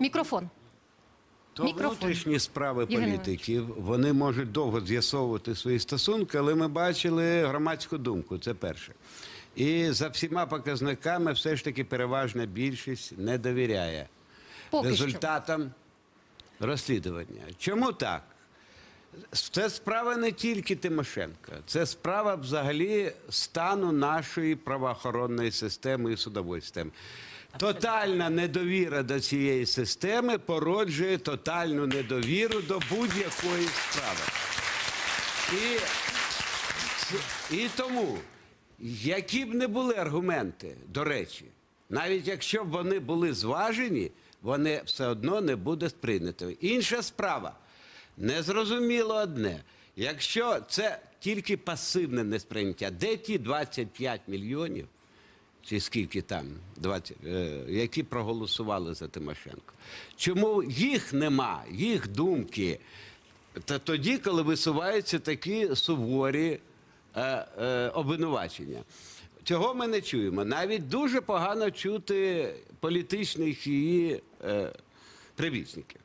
Мікрофон. То Мікрофон. внутрішні справи Євгений політиків вони можуть довго з'ясовувати свої стосунки, але ми бачили громадську думку. Це перше. І за всіма показниками, все ж таки, переважна більшість не довіряє Поки що. результатам розслідування. Чому так? Це справа не тільки Тимошенка, це справа взагалі стану нашої правоохоронної системи і судової системи. Тотальна недовіра до цієї системи породжує тотальну недовіру до будь-якої справи. І, і тому, які б не були аргументи, до речі, навіть якщо б вони були зважені, вони все одно не буде сприйнято. Інша справа. Незрозуміло одне. Якщо це тільки пасивне несприйняття, де ті 25 мільйонів, чи скільки там, 20, е, які проголосували за Тимошенко? Чому їх нема, їх думки? Та тоді, коли висуваються такі суворі е, е, обвинувачення. Цього ми не чуємо. Навіть дуже погано чути політичних її е, привісників.